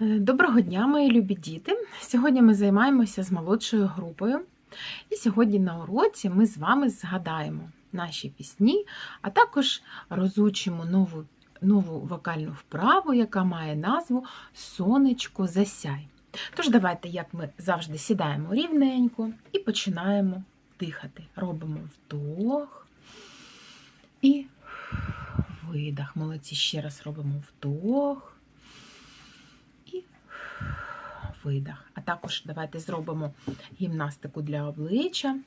Е, Доброго дня, мої любі діти! Сьогодні ми займаємося з молодшою групою. І сьогодні на уроці ми з вами згадаємо наші пісні, а також розучимо нову, нову вокальну вправу, яка має назву Сонечко засяй. Тож давайте, як ми завжди сідаємо рівненько і починаємо дихати. Робимо вдох і видих. Молодці, ще раз робимо вдох. Видах. А також давайте зробимо гімнастику для обличчя.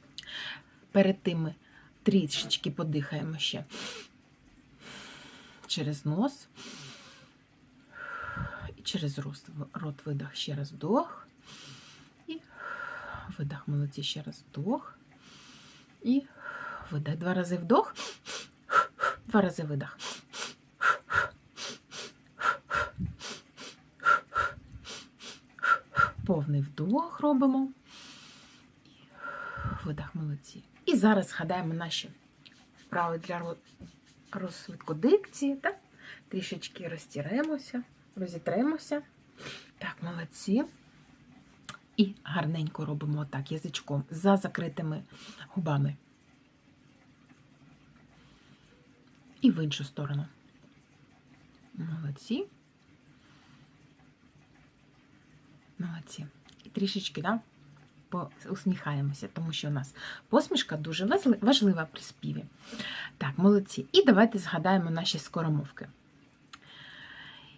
Перед тим ми трішечки подихаємо ще через нос. І через рот видах ще раз вдох. І видах молодці ще раз вдох. І видах. Два рази вдох, два рази видах. Повний вдох робимо. Видах молодці. І зараз згадаємо наші вправи для розвитку дикції. Так? Трішечки розтіремося, розітремося. Так, молодці. І гарненько робимо отак язичком за закритими губами. І в іншу сторону. Молодці. Молодці. І трішечки да, усміхаємося, тому що у нас посмішка дуже важлива при співі. Так, молодці. І давайте згадаємо наші скоромовки.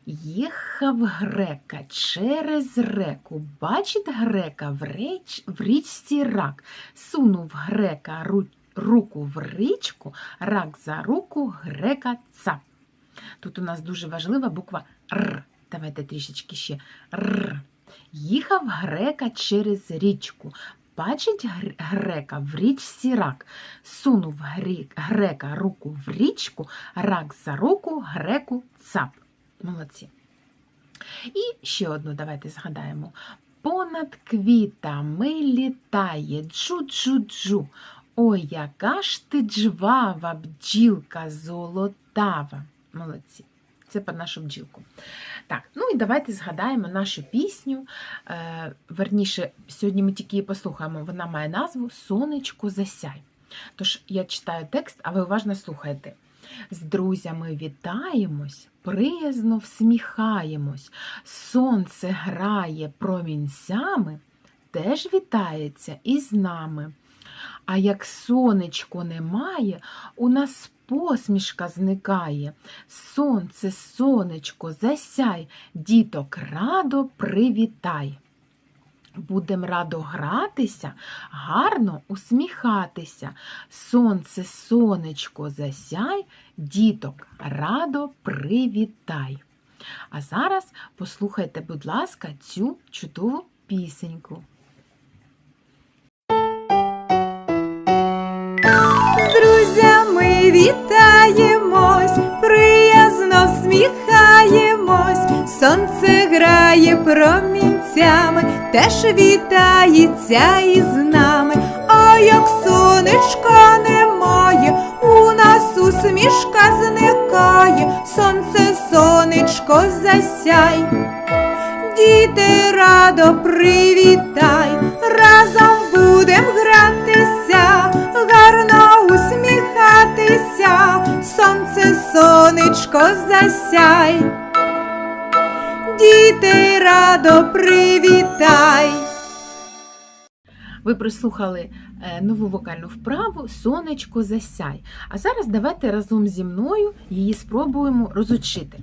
Їхав грека через реку, бачить грека в, реч, в річці рак, сунув грека ру, руку в річку, рак за руку грека цап. Тут у нас дуже важлива буква Р. Давайте трішечки ще Р. Їхав грека через річку. Бачить грека в річці рак. Сунув грека руку в річку, рак за руку греку цап. Молодці. І ще одну давайте згадаємо. Понад квітами літає джу-джу-джу. Ой, яка ж ти джвава, бджілка золотава. Молодці. Це про нашу бджілку. Так, ну і давайте згадаємо нашу пісню. Е, Верніше, сьогодні ми тільки її послухаємо. Вона має назву Сонечко засяй. Тож я читаю текст, а ви уважно слухайте. З друзями вітаємось, приязно всміхаємось, сонце грає промінцями, теж вітається і з нами. А як сонечко немає, у нас посмішка зникає. Сонце, сонечко, засяй, діток радо привітай. Будем радо гратися, гарно усміхатися. Сонце, сонечко, засяй, діток радо привітай. А зараз послухайте, будь ласка, цю чудову пісеньку. Вітаємось, приязно всміхаємось, сонце грає промінцями, теж вітається із нами, а як сонечка немає, у нас усмішка зникає, сонце, сонечко засяй. Діти радо привітай, сонечко засяй, діти радо привітай. Ви прослухали е, нову вокальну вправу Сонечко засяй. А зараз давайте разом зі мною її спробуємо розучити.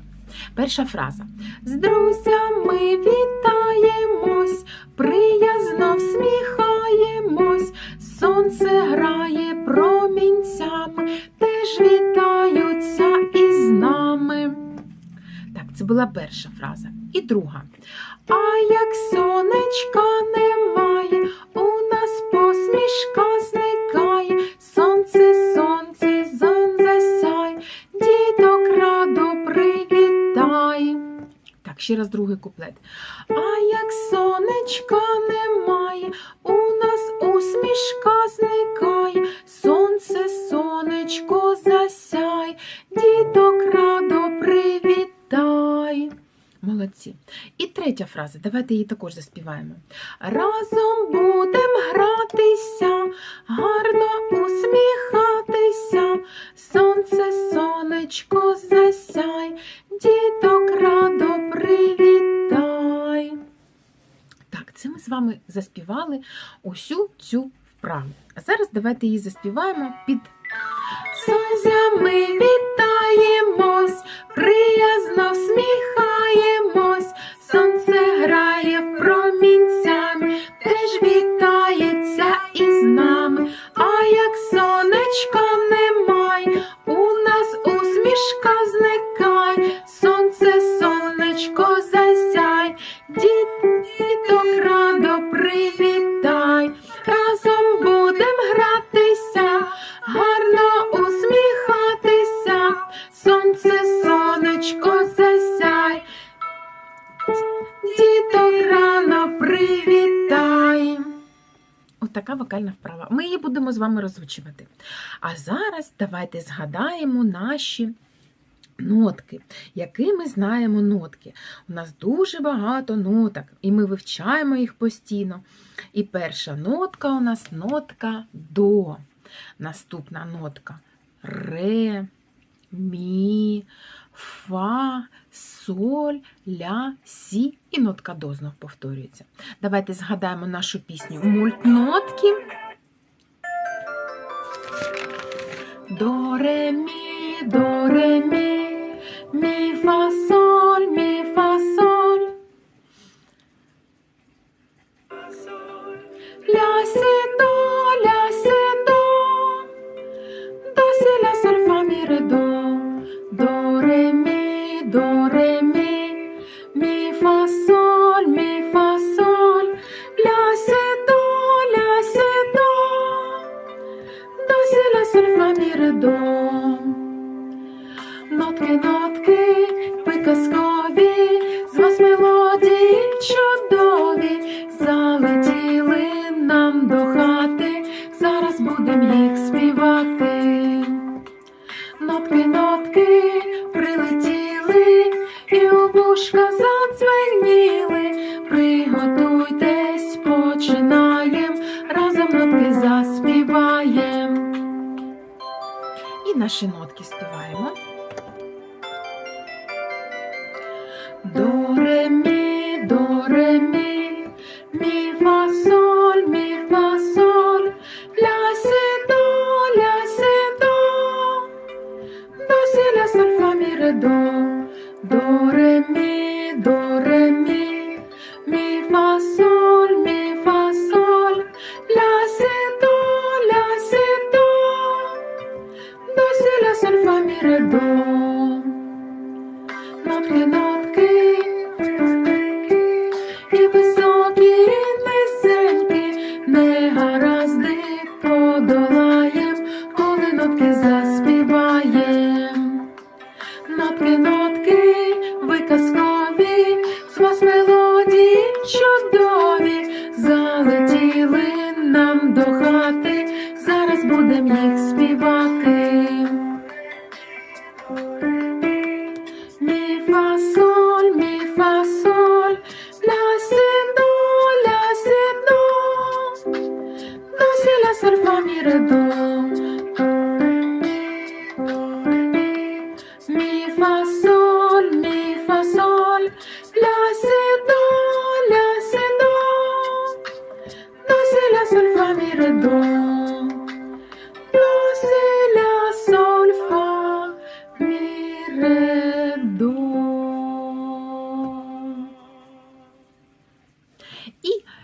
Перша фраза. З друзями вітаємось, приязно всміхаємось, сонце грає промінцями, теж вітаються нами. Так, це була перша фраза. І друга. А як сонечка немає, у нас посмішка зникає, сонце, сонце, зон засяй, діток радо привітай. Так, ще раз другий куплет. А як сонечка немає, у фраза. Давайте її також заспіваємо. Разом будем гратися, гарно усміхатися. Сонце, сонечко, засяй, діток радо привітай. Так, це ми з вами заспівали усю цю вправу. А зараз давайте її заспіваємо під Сонця ми вітаємось, приязно всміхаємось, будемо з вами розвучувати. А зараз давайте згадаємо наші нотки. Які ми знаємо нотки? У нас дуже багато ноток, і ми вивчаємо їх постійно. І перша нотка у нас нотка до. Наступна нотка ре, мі, фа, соль, ля, сі і нотка до знов повторюється. Давайте згадаємо нашу пісню Мультнотки. До ре мі, до ре мі, мі фа соль, мі фа соль. Ля сі до, ля сі до, до сі ля соль фа мі ре до, до ре мі, до ре мі, приказкові, з вас мелодії чудові, залетіли нам до хати, зараз будем їх співати. Нотки, нотки, прилетіли, і у вушка задзвеніли. Приготуйтесь, починаєм, разом нотки заспіваєм. І наші нотки співаємо. Ре до, до ре мі, до ре мі, будем їх співати.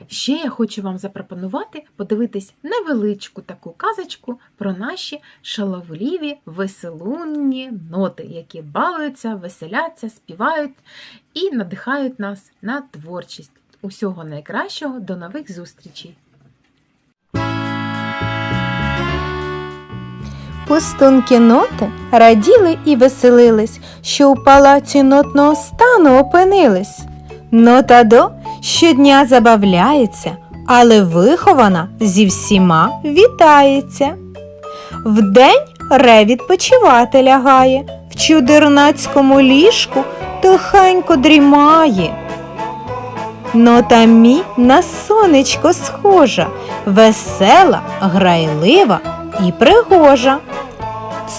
Ще я хочу вам запропонувати подивитись невеличку таку казочку про наші шаловливі веселунні ноти, які балуються, веселяться, співають і надихають нас на творчість. Усього найкращого, до нових зустрічей! Пустунки ноти раділи і веселились, що у палаці нотного стану опинились. Нота до щодня забавляється, але вихована зі всіма вітається. Вдень ре відпочивати лягає, в чудернацькому ліжку тихенько дрімає. Нота мі на сонечко схожа, весела, грайлива і пригожа.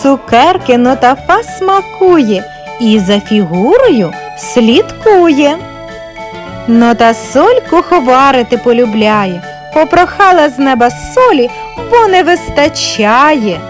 Цукерки нота фа смакує і за фігурою слідкує. Нота соль куховарити полюбляє, попрохала з неба солі, бо не вистачає.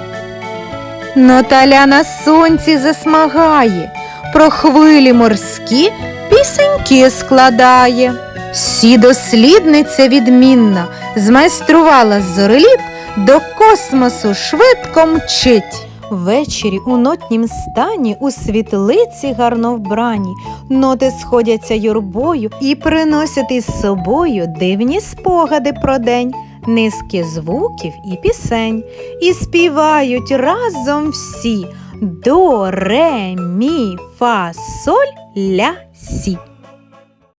Нота ля на сонці засмагає, про хвилі морські пісеньки складає. Сі дослідниця відмінна змайструвала зореліт, до космосу швидко мчить. Ввечері у нотнім стані у світлиці гарно вбрані, ноти сходяться юрбою і приносять із собою дивні спогади про день, низки звуків і пісень, і співають разом всі до, ре, мі, фа, соль, ля, сі.